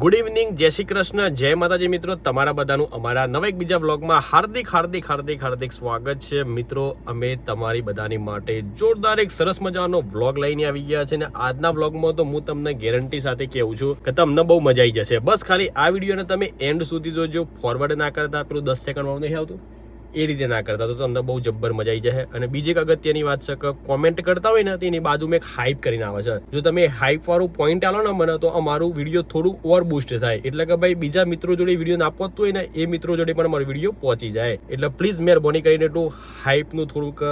Good evening, જય શ્રી કૃષ્ણ, જય માતાજી મિત્રો. તમારા બધાનું અમારા નવા એક બીજા વ્લોગમાં હાર્દિક હાર્દિક હાર્દિક હાર્દિક સ્વાગત છે. મિત્રો, અમે તમારી બધાની માટે જોરદાર એક સરસ મજાનો વ્લોગ લઈને આવી ગયા છે અને આજના વ્લોગમાં તો હું તમને ગેરંટી સાથે કહેવું છું કે તમને બહુ મજા આવી જશે. બસ ખાલી આ વિડીયોને તમે એન્ડ સુધી જોજો. ફોરવર્ડ ના કરતા પેલું દસ સેકન્ડ વાળું નહીં આવતું? એ રીતે ના કરતા. તો તમને બહુ જબ્બર મજા આવી જશે. અને બીજી એક અગત્યની વાત છે કે કોમેન્ટ કરતા હોય ને તો એની બાજુમાં એક હાઇપ કરીને આવે છે. જો તમે હાઇપ વાળું પોઈન્ટ આલો ને મને તો અમારું વીડિયો થોડું ઓવર બુસ્ટ થાય. એટલે કે ભાઈ બીજા મિત્રો જોડે વીડિયો ના પહોંચતું હોય ને એ મિત્રો જોડે પણ મારો વીડિયો પહોંચી જાય. એટલે પ્લીઝ મહેરબાની કરીને એટલું હાઈપનું થોડુંક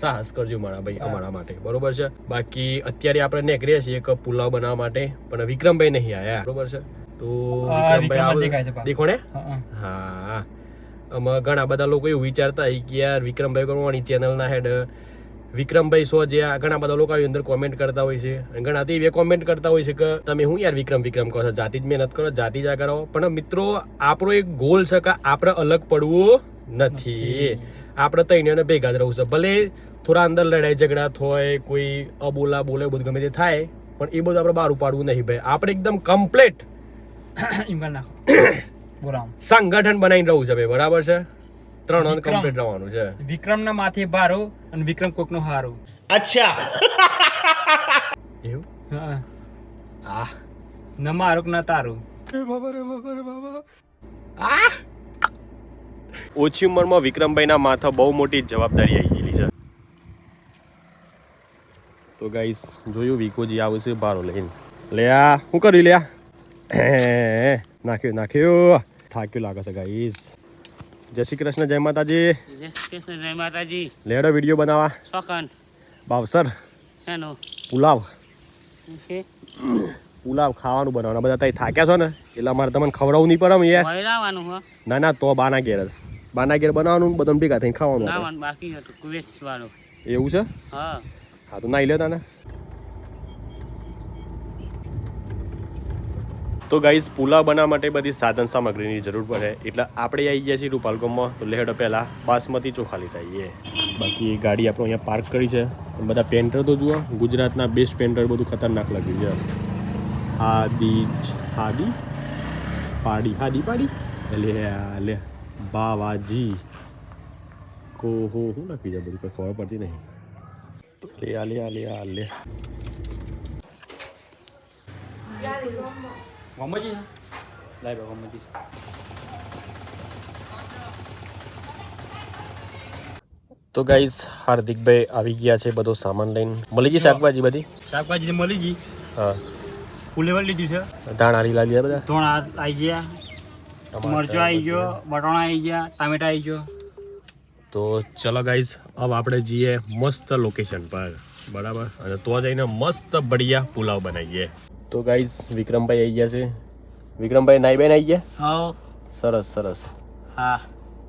સાહસ કરજો મારા ભાઈ અમારા માટે. બરોબર છે? બાકી અત્યારે આપણે નીકળીએ છીએ એક પુલાવ બનાવવા માટે. પણ વિક્રમભાઈ નહીં આયા. બરોબર છે? તો દેખાય છે વિક્રમભાઈ પા. દેખો ને? હા. આમાં ઘણા બધા લોકો એવું વિચારતા હોય કે યાર વિક્રમભાઈ કરવાની ચેનલના હેડ વિક્રમભાઈ સો જે ઘણા બધા લોકો આવી અંદર કોમેન્ટ કરતા હોય છે. અને ઘણા તો એ કોમેન્ટ કરતા હોય છે કે તમે હું યાર વિક્રમ વિક્રમ કહો છો? જાતિ જ મહેનત કરો જાતિ જ આ કરો. પણ મિત્રો આપણો એક ગોલ છે કે આપણે અલગ પડવું નથી. આપણે તઈને ભેગા જ રહું છે. ભલે થોડા અંદર લડાઈ ઝઘડા થાય કોઈ અબોલા બોલે બધું ગમે તે થાય પણ એ બધું આપણે બહાર ઉપાડવું નહીં ભાઈ. આપણે એકદમ કમ્પ્લેટ એમ કરી નાખો. સંગઠન બનાવીને રહું છે ભાઈ બરાબર છે? ત્રણ વિક્રમ. કમ્પ્લીટ રહેવાનું છે. વિક્રમના માથે ભારો અને વિક્રમ કોકનો હારો. એવું? હા. આ ન મારું ન તારું. ઓછી ઉંમરમાં વિક્રમભાઈના માથા બહુ મોટી જવાબદારી આવી ગયેલી છે. તો ગાઈસ જોયું વિકોજી આવું છે ભારો લઈને. લે આ શું કર્યું લે આ? નાખ્યો નાખ્યો થાક્યું લાગે છે ગાઈસ જય શ્રી કૃષ્ણ જય માતાજી જય કૃષ્ણ જય માતાજી લેડો વીડિયો બનાવવા શોકન બાવસર હેનો પુલાવ પુલાવ ખાવાનું બનાવવાના બધા ત્યાં થાક્યા છો ને એટલે અમારે તમને ખવડાવવું નહીં પડે યાર ના ના તો બાના ઘેર બાના ઘેર બનાવવાનું ને બધાને ભેગા થઈને ખાવાનું બાકી એવું છે? હા. હા તો નાઈ લેતા તને. તો ગાઈઝ પુલાવ બનાવવા માટે બધી સાધન સામગ્રીની જરૂર પડે. એટલે આપણે આવી ગયા છીએ રૂપાલગોમમાં. તો લેહેડો પહેલાં બાસમતી ચોખા લીધા આવીએ બાકી ગાડી આપણે અહીંયા પાર્ક કરી છે. બધા પેન્ટર તો જુઓ, ગુજરાતના બેસ્ટ પેન્ટર બધું ખતરનાક લાગ્યું છે. હાદી હાદી? પાડી હાદી પાડી? લે લે, બાવાજી. કો, હો શું લખી જાય બધું? કંઈ ખબર પડતી નહીં. લે, આ લે આ લે આ, લે. ગમજી તો ગાઈઝ હાર્દિકભાઈ આવી ગયા છે બધો સામાન લઈને. મળી ગઈ શાકભાજી બધી? શાકભાજી મળી ગઈ. હા. ફુલેવર લીધી છે. ધાણા લીલા લીધા બધા? ધોણા આવી ગયા. મરચો આવી ગયો બટાણા આવી ગયા ટામેટા આવી ગયો. તો ચલો ગાઈઝ હવે આપણે જઈએ મસ્ત લોકેશન પર. બરાબર? અને તો જઈને મસ્ત બઢિયા પુલાવ બનાવીએ. તો ગાઈઝ વિક્રમભાઈ આવી ગયા છે. વિક્રમભાઈ નાઈ બેન આવી ગયા? હા સરસ સરસ. હા.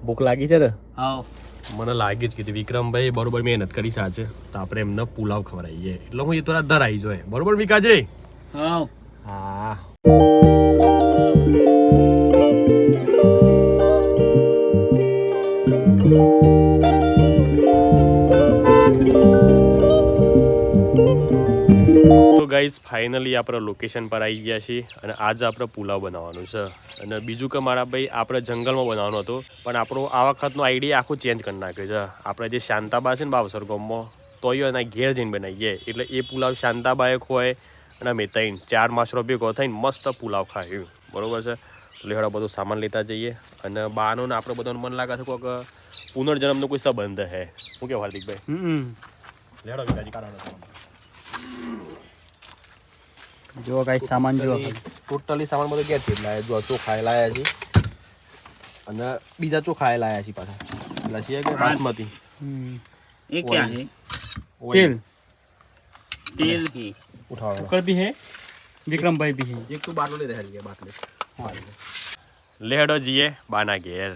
ભૂખ લાગી છે ને? હા મને લાગી જ કીધી વિક્રમભાઈ બરોબર મહેનત કરી સાચે તો આપણે એમને પુલાવ ખવડાવીએ. એટલે હું એ થોડા ધરાઈ જોઈએ બરોબર વિકાજી? હા હા. ગાઈઝ ફાઇનલી આપણે લોકેશન પર આવી ગયા છીએ અને આજે આપણે પુલાવ બનાવવાનું છે. અને બીજું કે મારા ભાઈ આપણે જંગલમાં બનાવવાનો હતો પણ આપણો આ વખતનો આઈડિયા આખું ચેન્જ કરી નાખ્યો છે. આપણે જે શાંતાબા છે ને બાવસર ગામમાં તો એ એના ઘેર જઈને બનાવીએ. એટલે એ પુલાવ શાંતાબાએ ખોય અને અમે ત્રણ ચાર માસરો ભેગો થઈને મસ્ત પુલાવ ખાયું બરોબર છે? લેહડો બધો સામાન લેતા જઈએ. અને બાનો ને આપણે બધાનું મન લાગે છે કોઈક પુનર્જન્મનો કોઈ સંબંધ હે. શું કેવું હાર્દિકભાઈ? હમ લેહડો વિકાજી કાઢો. જો ગાઈ સામાન જો ટોટલી સામાન બધો ઘેરથી જ લાયા જો ચોખા લાયા છે અને બીજા ચોખા લાયા છે પાછા પેલા છે કે બાસમતી એ ક્યાં છે તેલ તેલ की ઉઠાવો કુકર भी है विक्रम भाई भी है એક તો બાટલો લઈ રહ્યા બાટલે લેહડો જીએ બાના ઘેર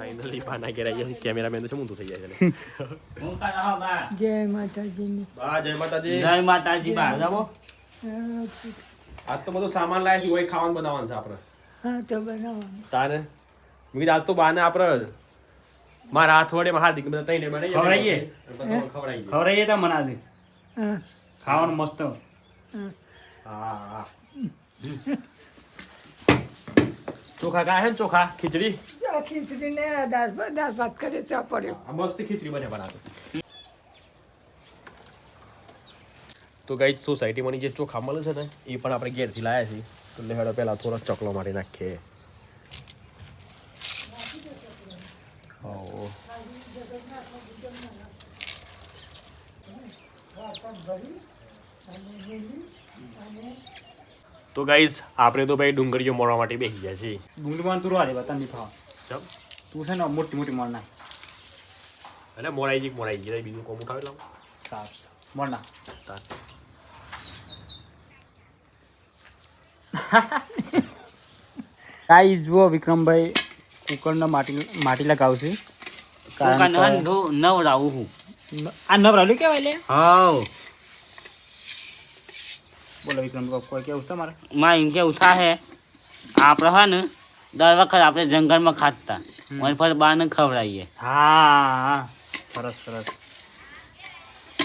ફાઇનલી બાના ઘેર આવી કેમેરામેન તો છે ઊંધું થઈ જાય છે જય માતાજીની બા જય માતાજી જય માતાજી બા મજામાં આજ તો બધો સામાન લાયા છે હોય ખાવાનું બનાવવાનું છે આપણે હા તો બનાવવાનું તારે મેં કીધું આજ તો બાને આપણે મારા હાથ વડે મારા હાર્દિક બધા તઈને મને ખવડાવીએ? ખવડાવીએ ખવડાવીએ તો મને આજે ખાવાનું મસ્ત હા હા ચોખા કા હે ને ચોખા ખીચડી આ ખીચડી ને દાસ દાસ ભાત કરી ચા પડ્યો મસ્ત ખીચડી બને બનાતો તો ગાઈ સોસાયટીમાંની જે ચોખા મળે છે ને એ પણ આપણે ઘેરથી લાયા છીએ. તો લેહડો પહેલાં થોડો ચકલો મારી નાખીએ. હો તો ગાઈઝ આપણે તો ભાઈ ડુંગળીઓ મળવા માટે બેસી ગયા છીએ. ડુંગળીમાં તું રાજે બતા નહીં ચમ. તું છે ને મોટી મોટી મળ નાખ. એટલે મોરાઈ જી મોરાઈ જી બીજું કોમ ઉઠાવી લઉં સારું મળ નાખ. ગાઈ જુઓ વિક્રમભાઈ કુકરના માટી માટી લગાવશે. કારણ નવડાવું હું. આ નવરાલું કેવાય લે? બોલો વિક્રમભાઈ કોઈ કેવું છે તમારે? માં એમ કેવું થાય આપણે હે ને દર વખત આપણે જંગલમાં ખાતા. વળી ફરી બહારને ખવડાવીએ. હા સરસ સરસ.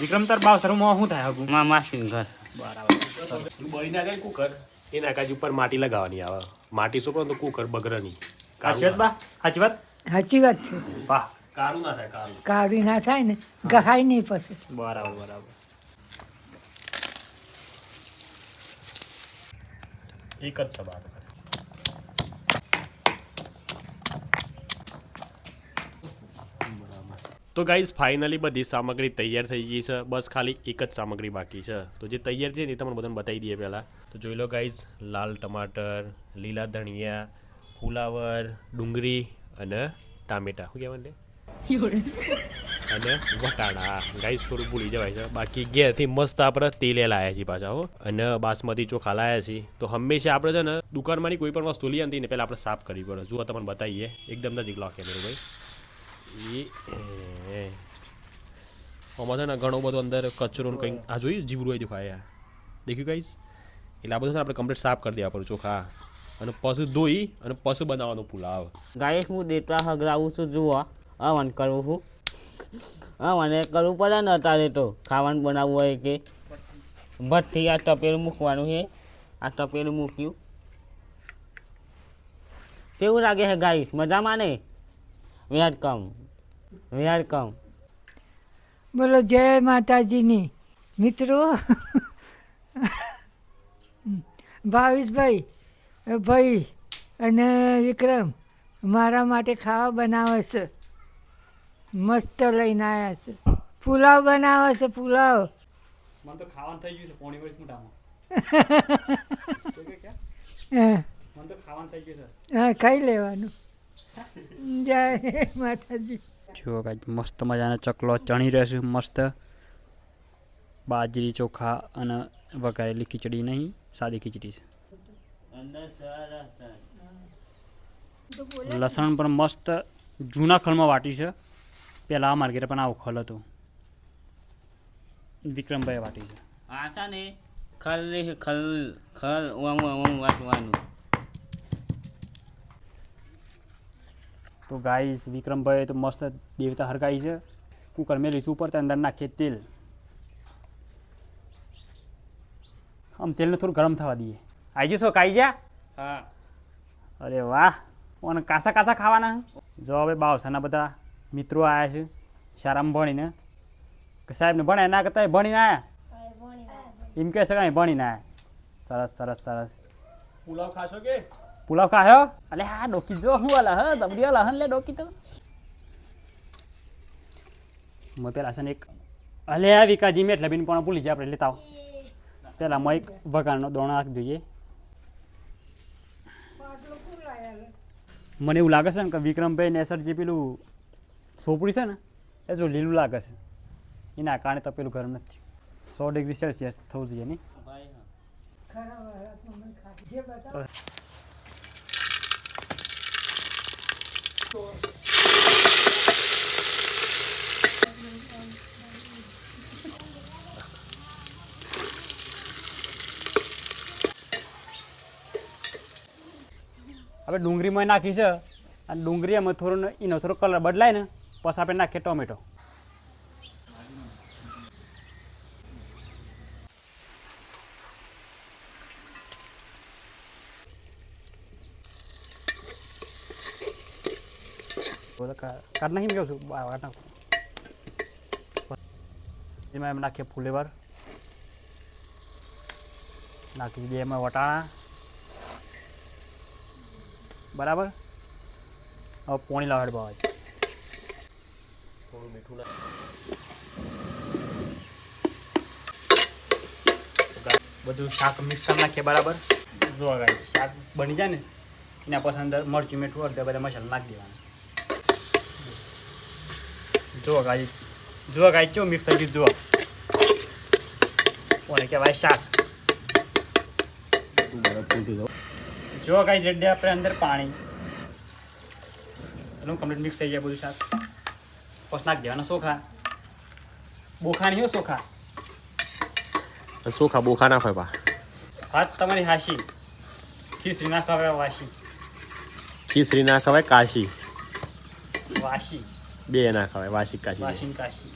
વિક્રમ તાર બાવ સરુમાં શું થાય હગું? મામા માસી ઘર. બરાબર. તું બળી ના જાય ને કુકર એના કાજ ઉપર માટી લગાવવાની આવે. માટી શું તો કુકર બગરની સાચી વાત બા? સાચી વાત? સાચી વાત છે. વાહ. કારું ના થાય કારું. કારું ના થાય ને ગહાય નહીં પછી. બરાબર બરાબર. એક જ સવાલ તો ગાઈઝ ફાઇનલી બધી સામગ્રી તૈયાર થઈ ગઈ છે. બસ ખાલી એક જ સામગ્રી બાકી છે. તો જે તૈયાર છે એ તમને બધાને બતાવી દઈએ પહેલાં. તો જોઈ લો ગાઈઝ લાલ ટમાટર, લીલા ધનિયા, ફુલાવર, ડુંગળી અને ટામેટા. શું કહેવાય અને વટાણા. ગાઈસ થોડું ભૂલી જવાય છે. બાકી ઘેરથી મસ્ત આપણે તેલે લાયા છીએ પાછા હો. અને બાસમતી ચોખા લાયા છીએ. તો હંમેશા આપણે છે ને, દુકાનમાંની કોઈ પણ વસ્તુ લઈ આવતી ને પહેલાં આપણે સાફ કરવી પડે. જુઓ તમને બતાવીએ. એકદમ નજીક લો કેમેરો ભાઈ. એ. આમાં છે ને ઘણો બધો અંદર કચરો ને કંઈક આ જોયું? જીવરું હોય દેખાય દેખ્યું ગાઈસ? એટલે આ બધું આપણે કમ્પ્લીટ સાફ કરી દેવા પડું ચોખા અને પશુ ધોઈ અને પશુ બનાવવાનો પુલાવ. ગાઈશ હું ડેટા હગરાવું છું, જુઓ. હવન કરું છું હા. મને કરવું પડે ને અત્યારે તો. ખાવાનું બનાવવું હોય કે. ભઠ્ઠી આ ટપેલું મૂકવાનું છે આ તપેલું મૂક્યું. કેવું લાગે છે ગાઈશ મજામાં ને? Welcome welcome. બોલો જય માતાજીની. મિત્રો ભાવેશભાઈ ભાઈ અને વિક્રમ મારા માટે ખાવા બનાવે છે. મસ્ત લઈને આવ્યા છે. પુલાવ બનાવે છે પુલાવ. મને તો ખાવાનું થઈ ગયું છે પોણી વર્ષ મોટામાં મને તો ખાવાનું થઈ ગયું છે. હા ખાઈ લેવાનું. જય માતાજી. જુઓ કાંઈ મસ્ત મજાનો ચકલો ચણી રહેશે, મસ્ત. બાજરી, ચોખા અને વઘારેલી ખીચડી નહીં, સાદી ખીચડી છે. લસણ પણ મસ્ત જૂના ખલમાં વાટી છે. પહેલાં આ માર્કેટ પણ આવો ખલ હતો. વિક્રમભાઈ વાટી છે. આશા ને ખલ ખલ ખલ વાંચવાનું તો ગાઈસ વિક્રમભાઈ તો મસ્ત દેવતા હરકાઈ છે. કુકર મેલીશું ઉપર તે અંદર નાખીએ તેલ. આમ તેલને થોડું ગરમ થવા દઈએ. આવી જશો કાઈ જા હા. અરે વાહ અને કાસા કાસા ખાવાના? જો હવે બાવસાના બધા મિત્રો આવ્યા છે સારામાં ભણીને. કે સાહેબને ભણાય ના કરતા ભણીને આવ્યા એમ કહે છે કાંઈ ભણીને આવ્યા સરસ સરસ સરસ. પુલાવ ખાશો કે? પુલાવ ખાયો અલે હા ડોકી જો હું વાલા હ દબડી વાલા હન લે ડોકી તો મેં પેલા છે ને એક અલે આ વિકાજી મેં એટલે બીન પણ ભૂલી જાય આપણે લેતા આવો પેલા મેં એક વઘારનો દોણો નાખી દઈએ મને એવું લાગે છે ને કે વિક્રમભાઈ નેસર જે પેલું સોપડી છે ને એ જો લીલું લાગે છે એના કારણે તો પેલું ગરમ નથી સો ડિગ્રી સેલ્સિયસ થવું જોઈએ નહીં હવે ડુંગળીમાં નાખી છે. અને ડુંગળી એમાં થોડો એનો થોડો કલર બદલાય ને, પછી આપણે નાખીએ ટોમેટો. કાઢ નાખી કહું છું કાઢ નાખું એમાં એમ નાખીએ ફુલેવર નાખી દઈએ એમાં વટાણા બરાબર હવે પોણી લાવડ બાવા થોડું મીઠું બધું શાક મિક્સ કરી નાખીએ બરાબર જોવા ગાય શાક બની જાય ને એના પછી અંદર મરચું મીઠું અડધા બધા મસાલા નાખી દેવાના જુઓ ગાય જુઓ ગાય કેવું મિક્સ થઈ ગયું જુઓ. કોને કહેવાય શાક. જો ગાય જડ્ડે આપણે અંદર પાણી. એનું કમ્પ્લીટ મિક્સ થઈ જાય બધું શાક. પછી નાખી દેવાના સોખા. બોખા નહીં હો ચોખા સોખા બોખા ના ફાય હાથ તમારી હાશી. ખીચડી ના ખવાય વાશી. ખીચડી ના ખવાય કાશી. વાશી. બે ના ખવાય વાસી કાશી વાસી ને કાશી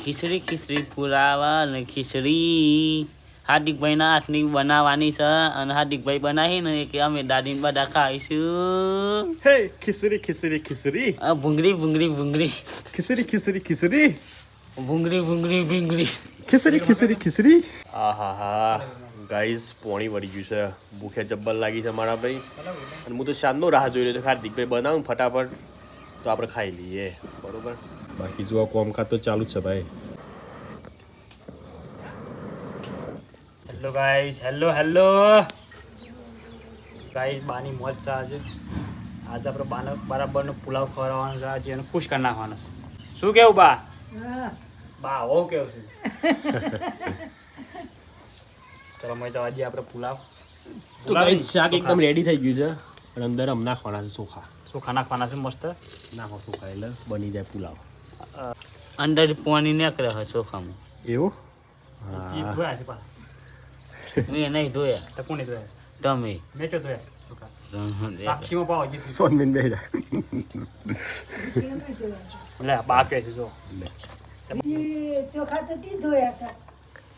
ખીચડી ખીચડી પુરાવા અને ખીચડી. હાર્દિકભાઈના હાથની બનાવવાની છે અને હાર્દિકભાઈ બનાવી ને કે અમે દાદીને બધા ખાઈશું. હે ખીચડી ખીચડી ખીચડી. આ ભૂંગળી ભૂંગળી ભૂંગળી. ખીચડી ખીચડી ખીચડી. ભૂંગળી ભૂંગળી ભીંગળી. ખીચડી ખીચડી ખીચડી. આહા હા ગાઈઝ પોણી વળી ગયું છે. ભૂખે જબ્બર લાગી છે મારા ભાઈ. અને હું તો શાનનો રાહ જોઈ રહ્યો છું હાર્દિકભાઈ બનાવું ફટાફટ. તો આપણે ખાઈ લઈએ. બરોબર? બાકી જો આ કોમકાજ તો ચાલુ જ છે ભાઈ. Hello guys hello hello guys બાની મોજ છે આજે. આજે આપણે બાને બરાબરનો પુલાવ ખવડાવવાનો છે. આજે એને ખુશ કરી નાખવાનો છે. શું કેવું બા? બા હો કેવું છે? ચલો મેં જવા દઈએ આપણે પુલાવ. તો ગાઈઝ શાક એકદમ રેડી થઈ ગયું છે. અને અંદર આમ નાખવાના છે ચોખા. ચોખા નાખવાના છે મસ્ત નાખો સુખા એટલે બની જાય પુલાવ અંદર પાણી નીકળે હોય ચોખામાં એવું ધોયા છે પાછા મેં નહીં ધોયા તો કોને ધોયા તમે મેં ચો ધોયા સાક્ષીમાં પાવ ગઈ સોનબેન બે લે બા છે જો ચોખા તો તી ધોયા હતા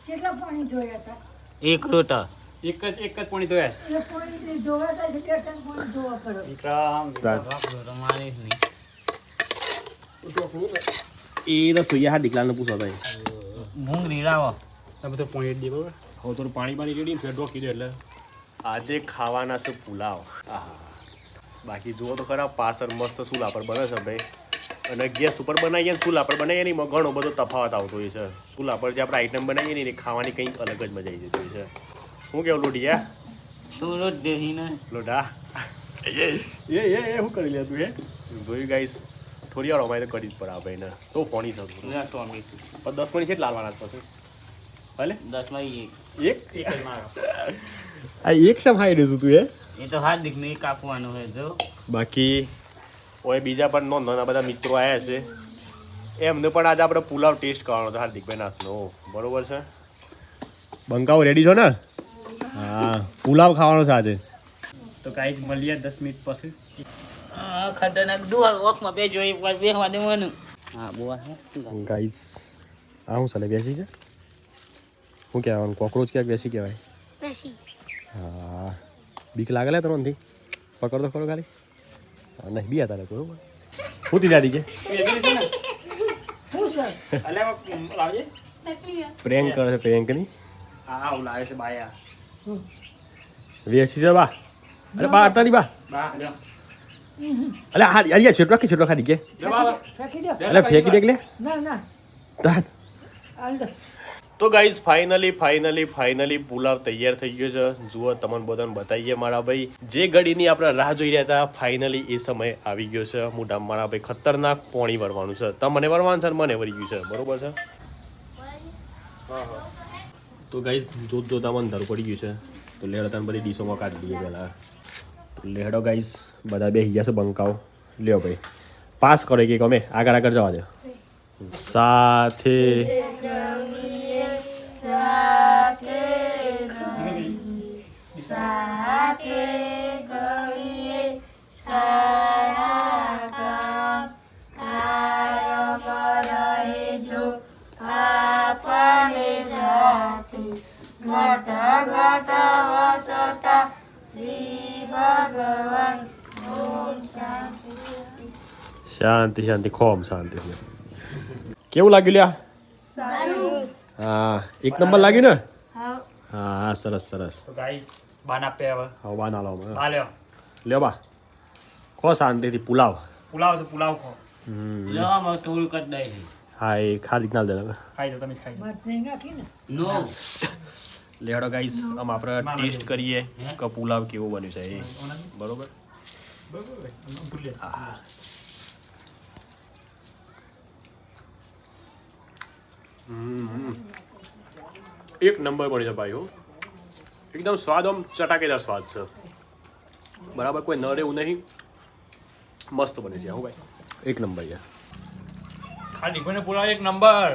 કેટલા પાણી ધોયા હતા એક લોટા એક જ એક જ પાણી ધોયા છે. એ પાણી ધોવા હતા બે ત્રણ પાણી ધોવા પડે. વિક્રમ વિક્રમ. નહીં. એ રસોઈયા હા દીકલાને પૂછો ભાઈ ભૂંગળી લાવો તમે તો પાણી દે બરાબર. હવે થોડું પાણી પાણી રેડી ફેર ઢોકી દે એટલે. આજે ખાવાના છે પુલાવ. આહા. બાકી જુઓ તો ખરા પાછળ મસ્ત ચૂલા પર બને છે ભાઈ. અને ગેસ ઉપર બનાવીએ ને ચૂલા પર બનાવીએ ને એમાં ઘણો બધો તફાવત આવતો હોય છે. ચૂલા પર જે આપણે આઈટમ બનાવીએ ને એની ખાવાની કંઈક અલગ જ મજા આવી જતી હોય છે. શું કેવું લોઢિયા તું રોજ દેહીને. લોઢા એ એ એ એ શું કરી લે તું એ જોયું ગાઈસ થોડી વાર અમારે તો કરી જ પડે આપણે એને તો પોણી ટોમેટો પણ દસ પોણી કેટલા લાવવાના જ પછી. ભલે. દસમાં એક. એક? એક આ એક ખાઈ રહ્યું તું એ એ તો હાર્દિક ને કાપવાનું હોય જો. બાકી ઓય બીજા પણ નોંધો ના બધા મિત્રો આવ્યા છે. એમને પણ આજે આપણે પુલાવ ટેસ્ટ કરવાનો છે હાર્દિકભાઈ નાથનો. બરોબર છે? બંકાઓ રેડી છો ને? હા પુલાવ ખાવાનો છે આજે. તો ગાઈસ મળીએ દસ મિનિટ પછી. આ ખતરનાક ડુઆ વોકમાં બે જોઈ પર બેહવા દેવાનું. હા બોવા હે. ગાઈસ આ હું સાલે બેસી છે? શું કહેવાનું કોકરોચ ક્યાંક બેસી કહેવાય. હા બીક લાગે લે તમને પકડ તો ખરો ખાલી. નહીં બી તારે બરોબર. હું તી દાદી કે પ્રેંક પ્રેન્ક કરે છે પ્રેન્કની. હા હું લાવે છે બાયા. વેસી છે બા અરે બા અડતા નહીં બા અલે હા યાર છેટલો કે છેટલો ખાલી કે લે બા ફેંકી દો અલે ફેંકી દે લે ના ના તો guys finally finally finally pulao તૈયાર થઈ ગયો છે. જુઓ તમને બધાને બતાવીએ મારા ભાઈ. જે ઘડીની આપણે રાહ જોઈ રહ્યા હતા ફાઇનલી એ સમય આવી ગયો છે. મોઢા મારા ભાઈ ખતરનાક પોણી વળવાનું છે. તમને વરવાનું છે મને વરી ગયું છે. બરોબર છે? તો ગાઈઝ જોત જોતા મને ધર પડી ગયું છે તો લેડો તને બધી ડીશોમાં કાઢી દઈએ પહેલાં લેડો ગાઈઝ બધા બે ગયા છે બંકાઓ. લ્યો ભાઈ પાસ કરો કે અમે. આગળ આગળ જવા દો. સાથે શાંતિ શાંતિ ખોમ શાંતિ કેવું લાગ્યું લ્યા હા એક નંબર લાગ્યું ને હા હા સરસ સરસ તો ગાઈસ બાન આપે હવે હા બા ના લો બા લ્યો લ્યો બા ખો શાંતિથી પુલાવ પુલાવ છે પુલાવ ખો હમ. લો કરી દઈ હા એ ખાલી ના દે ખાઈ દો તમે ખાઈ દો મત નહીં નાખી ને નો લેડો ગાઈસ આમ આપણે ટેસ્ટ કરીએ કે પુલાવ કેવો બન્યું છે એ. બરોબર? એક નંબર બની છે ભાઈ હો. એકદમ સ્વાદ આમ ચટાકેદાર સ્વાદ છે. બરાબર કોઈ નડે એવું નહીં. મસ્ત બને છે હું ભાઈ. એક નંબર છે. ખાલી કોઈને પુલાવ એક નંબર.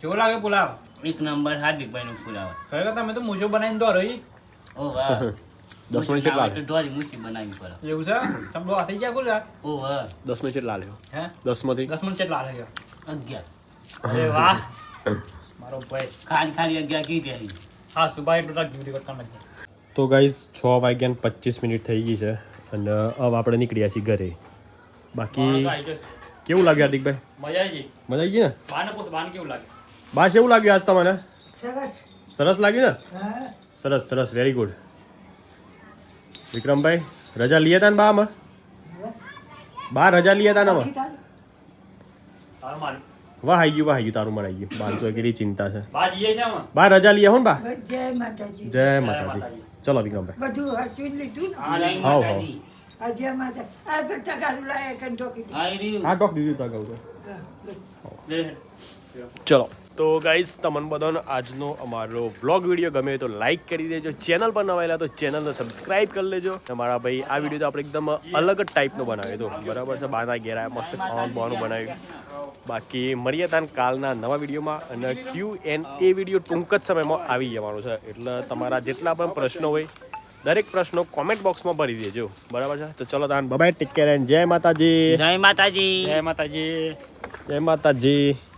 કેવો લાગે પુલાવ? એક નંબર હાર્દિકભાઈ નું પુલાવ ખરેખર તમે તો મૂછો બનાવીને દો રહી. ઓ વાહ. દસ મિનિટ કેટલા દોરી બનાવી પડે એવું છે? તમે દો થઈ ગયા ગુજરાત ઓ વાહ. દસ મિનિટ કેટલા લ્યો હે? દસમાંથી. દસ મિનિટ કેટલા લાગે. અગિયાર. અરે વાહ. મારો ભાઈ. ખાલી ખાલી અગિયાર કીધી હતી. હા સુભાઈ ટોટલ ડ્યુટી કરતા નથી. તો ગાઈઝ છ વાગ્યા પચીસ મિનિટ થઈ ગઈ છે અને હવે આપણે નીકળ્યા છીએ ઘરે. બાકી કેવું લાગ્યું હાર્દિકભાઈ? મજા આવી ગઈ. મજા આવી ગઈ ને? બાને પૂછ બાને કેવું લાગે બા એવું લાગ્યું આજ તમને? સરસ. સરસ લાગ્યું ને? સરસ સરસ વેરી ગુડ વિક્રમભાઈ રજા લીયા હતા ને બા આમાં? બા રજા લીયા હતા ને આમાં? વાહ આવી ગયું વાહ આવી ગયું તારું મળી આવી ગયું. બાર તો કેટલી ચિંતા છે. બા રજા લીયા હો ને બા. જય માતાજી. જય માતાજી. ચલો વિક્રમભાઈ. બધું હચવીને લીધું ને? હાવ, હાવ. માતાજી. માતા આ બધા ગાડું લાયા કઈ આ રહ્યું હા ટોક દીધું તા. કહું ચલો. તો ગાઈઝ તમને બધાનો આજનો અમારો વ્લોગ વીડિયો ગમે તો લાઈક કરી દેજો. ચેનલ પર નવાયેલા તો ચેનલને સબસ્ક્રાઇબ કરી લેજો. અને મારા ભાઈ આ વીડિયો તો આપણે એકદમ અલગ જ ટાઈપનો બનાવ્યો હતો. બરાબર છે બાના ઘેરા મસ્ત ખાવાનું બાવાનું બનાવ્યું. બાકી મળીએ તાન કાલના નવા વિડીયોમાં અને ક્યુ એન એ વીડિયો ટૂંક જ સમયમાં આવી જવાનો છે. એટલે તમારા જેટલા પણ પ્રશ્નો હોય દરેક પ્રશ્નો કોમેન્ટ બોક્સમાં ભરી દેજો. બરાબર છે? તો ચલો તાન બબાય ટેક કેર એન્ડ જય માતાજી. જય માતાજી. જય માતાજી. જય માતાજી.